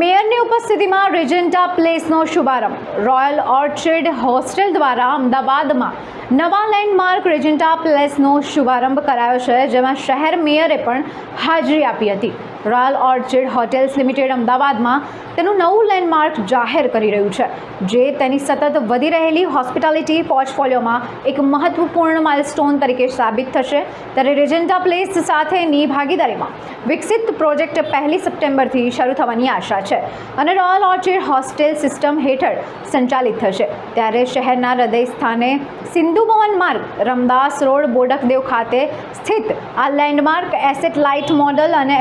મેયરની ઉપસ્થિતિમાં રિજેન્ટા પ્લેસનો શુભારંભ. Royal orchid hostel દ્વારા અમદાવાદમાં નવા લેન્ડમાર્ક રિજેન્ટા પ્લેસનો શુભારંભ કરાયો છે, જેમાં શહેર મેયરે પણ હાજરી આપી હતી. રોયલ ઓર્ચિડ હોટેલ્સ લિમિટેડ અમદાવાદમાં તેનું નવું લેન્ડમાર્ક જાહેર કરી રહ્યું છે, જે તેની સતત વધી રહેલી હોસ્પિટાલિટી પોર્ટફોલિયોમાં એક મહત્વપૂર્ણ માઇલસ્ટોન તરીકે સાબિત થશે. ત્યારે રેજેન્ટા પ્લેસ સાથેની ભાગીદારીમાં વિકસિત પ્રોજેક્ટ પહેલી સપ્ટેમ્બરથી શરૂ થવાની આશા છે અને રોયલ ઓર્ચિડ હોસ્ટેલ સિસ્ટમ હેઠળ સંચાલિત થશે. ત્યારે શહેરના હૃદય સ્થાને સિંધુ ભવન માર્ગ, રમદાસ રોડ, બોડકદેવ ખાતે સ્થિત આ લેન્ડમાર્ક એસેટ લાઇટ મોડલ અને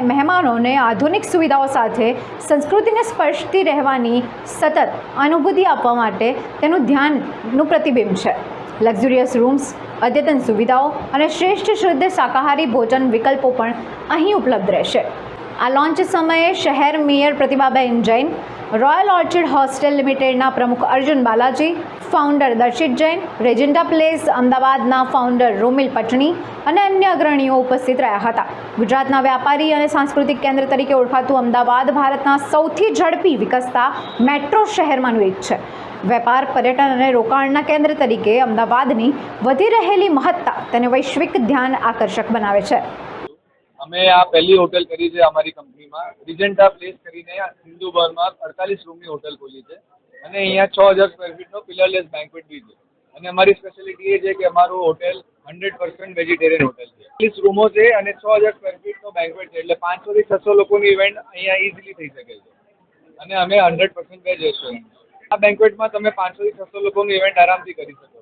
મહેમાનોને આધુનિક સુવિધાઓ સાથે સંસ્કૃતિને સ્પર્શતી રહેવાની સતત અનુભૂતિ આપવા માટે તેનું ધ્યાનનું પ્રતિબિંબ છે. લક્ઝુરિયસ રૂમ્સ અદ્યતન સુવિધાઓ અને શ્રેષ્ઠ શુદ્ધ શાકાહારી ભોજન વિકલ્પો પણ અહીં ઉપલબ્ધ રહેશે. આ લોન્ચ સમયે શહેર mayor Pratibhaben Jain, Royal Orchid hostel લિમિટેડના પ્રમુખ Arjun Balaji founder Darshit Jain Regenta Place, અમદાવાદના ફાઉન્ડર રોમિલ પટણી અને અન્ય અગ્રણીઓ ઉપસ્થિત રહ્યા હતા. ગુજરાતના વ્યાપારી અને સાંસ્કૃતિક કેન્દ્ર તરીકે ઓળખાતું અમદાવાદ ભારતના સૌથી ઝડપી વિકસતા મેટ્રો શહેરમાંનું એક છે. વેપાર, પર્યટન અને રોકાણના કેન્દ્ર તરીકે અમદાવાદની વધી રહેલી મહત્તા તેને વૈશ્વિક ધ્યાન આકર્ષક બનાવે છે. અમે આ પહેલી હોટેલ કરી છે અમારી કંપનીમાં. રિજન્ટા પ્લેસ કરીને આ સિંધુ અડતાલીસ રૂમની હોટેલ ખોલી છે. અને અહીંયા છ હજાર સ્ક્વેર ફીટનો પિલરલેસ બેન્કવેટ બી છે. અને અમારી સ્પેશિયાલિટી એ છે કે અમારું hotel hundred percent vegetarian hotel છે. ત્રીસ રૂમો છે અને છ હજાર સ્ક્વેર ફીટનો બેન્કવેટ છે. એટલે પાંચસોથી છસો લોકોની ઇવેન્ટ અહીંયા ઇઝીલી થઈ શકે છે. અને અમે હંડ્રેડ પર્સન્ટ વેજ રેસ્ટોરન્ટ આ બેન્કવેટમાં તમે પાંચસોથી છસો લોકોનું ઇવેન્ટ આરામથી કરી શકો છો.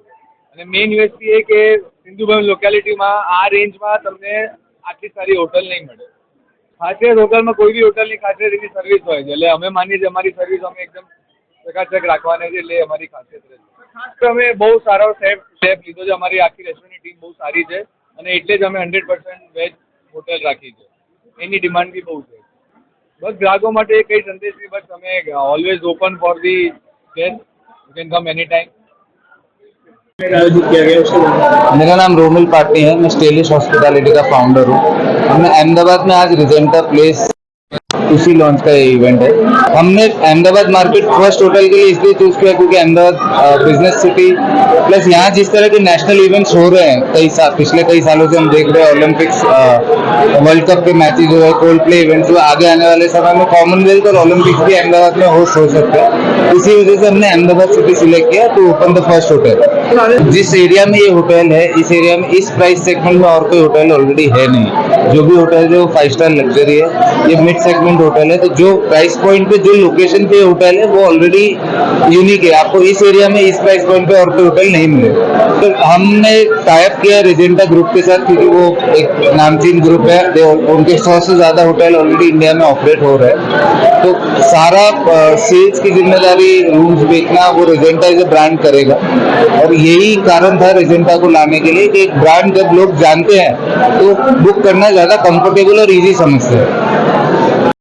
અને મેઇન યુએસપી એ કે સિંધુભવન લોકેલિટીમાં આ રેન્જમાં તમને આટલી સારી હોટલ નહીં મળે. ખાસિયત હોટલમાં કોઈ બી હોટલની ખાસિયત એની સર્વિસ હોય છે. એટલે અમે માનીએ છીએ અમારી સર્વિસ અમે એકદમ ચકાચક રાખવાના છે એટલે એ અમારી ખાસિયત રહે છે ખાસ તો અમે બહુ સારો શેફ શેફ લીધો છે અમારી આખી રેસ્ટોરન્ટની ટીમ બહુ સારી છે અને એટલે જ અમે હંડ્રેડ પર્સન્ટ વેજ હોટેલ રાખી છે એની ડિમાન્ડ બી બહુ છે બસ ગ્રાહકો માટે એક કઈ સંદેશ બી બસ અમે always open for the guest you can come any time आयोजित किया गया उसके बारे में मेरा नाम रोमिल पाटी है मैं स्टेलिश हॉस्पिटैलिटी का फाउंडर हूँ हमने अहमदाबाद में आज रिजेंटा प्लेस उसी लॉन्च का ये इवेंट है। हमने अहमदाबाद मार्केट फ़र्स्ट होटल के लिए इसलिए चूज़ किया क्योंकि अहमदाबाद बिज़नेस सिटी प्लस यहाँ जिस तरह के नेशनल इवेंट्स हो रहे हैं, कई साल पिछले कई सालों से हम देख रहे हैं ओलंपिक्स वर्ल्ड कप के मैचेज हुए कोल्ड प्ले इवेंट्स हुए, आगे आने वाले समय में कॉमनवेल्थ और ओलंपिक्स भी अहमदाबाद में होस्ट हो सकते हैं। इसी वजह से हमने अहमदाबाद सिटी सिलेक्ट किया to open the first hotel जिस एरिया में ये होटल है, इस एरिया में, इस प्राइस सेगमेंट में और कोई होटल ऑलरेडी है नहीं। जो भी होटल है, वो फाइव स्टार लग्जरी है। ये मिड सेगमेंट होटल है तो जो प्राइस पॉइंट पे जो लोकेशन पे होटल है, वो ऑलरेडी यूनिक है। आपको इस एरिया में इस प्राइस पॉइंट पे और कोई होटल नहीं मिले। तो हमने टाइप किया रेजेंटा ग्रुप के साथ, क्योंकि वो एक नामचीन ग्रुप है। उनके सौ से ज़्यादा होटल ऑलरेडी इंडिया में ऑपरेट हो रहे हैं। तो सारा सेल्स की ज़िम्मेदारी रूम्स बेचना, वो रेजेंटा एज ए ब्रांड करेगा। और यही कारण था रेजेंटा को लाने के लिए कि एक ब्रांड जब लोग जानते हैं तो बुक करना ज़्यादा कंफर्टेबल और इजी समझते हैं।